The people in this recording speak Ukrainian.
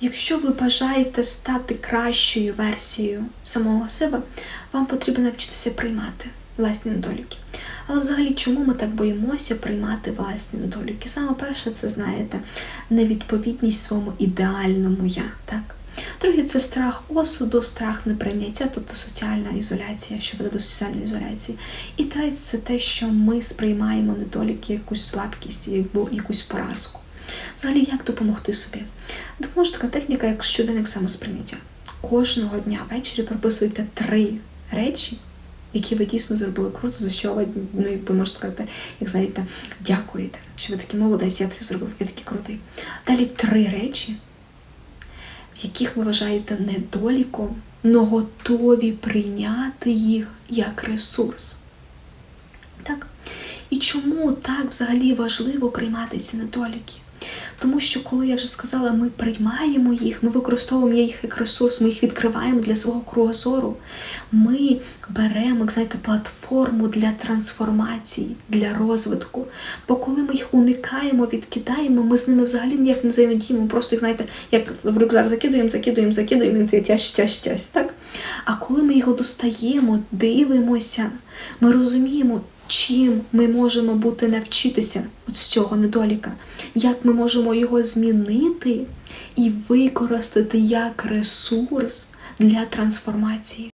Якщо ви бажаєте стати кращою версією самого себе, вам потрібно навчитися приймати власні недоліки. Але взагалі, чому ми так боїмося приймати власні недоліки? Саме перше, це знаєте, невідповідність своєму ідеальному я. Так? Друге, це страх осуду, страх неприйняття, тобто соціальна ізоляція, що веде до соціальної ізоляції. І третє, це те, що ми сприймаємо недоліки, якусь слабкість або якусь поразку. Взагалі, як допомогти собі? Допоможе така техніка, як щоденник самосприйняття. Кожного дня ввечері прописуйте три речі, які ви дійсно зробили круто, за що ви, ну, ви можете сказати, як знаєте, дякуєте, що ви такий молодець, я це зробив, я такий крутий. Далі три речі, в яких ви вважаєте недоліком, але готові прийняти їх як ресурс. Так? І чому так взагалі важливо приймати ці недоліки? Тому що, коли я вже сказала, ми приймаємо їх, ми використовуємо їх як ресурс, ми їх відкриваємо для свого кругозору. Ми беремо, як знаєте, платформу для трансформації, для розвитку. Бо коли ми їх уникаємо, відкидаємо, ми з ними взагалі ніяк не взаємодіємо. Просто їх, знаєте, як в рюкзак закидуємо, закидуємо, закидуємо, і це тяж, тяж, тяж, так? А коли ми його достаємо, дивимося, ми розуміємо, чим ми можемо бути навчитися от з цього недоліка, як ми можемо його змінити і використати як ресурс для трансформації.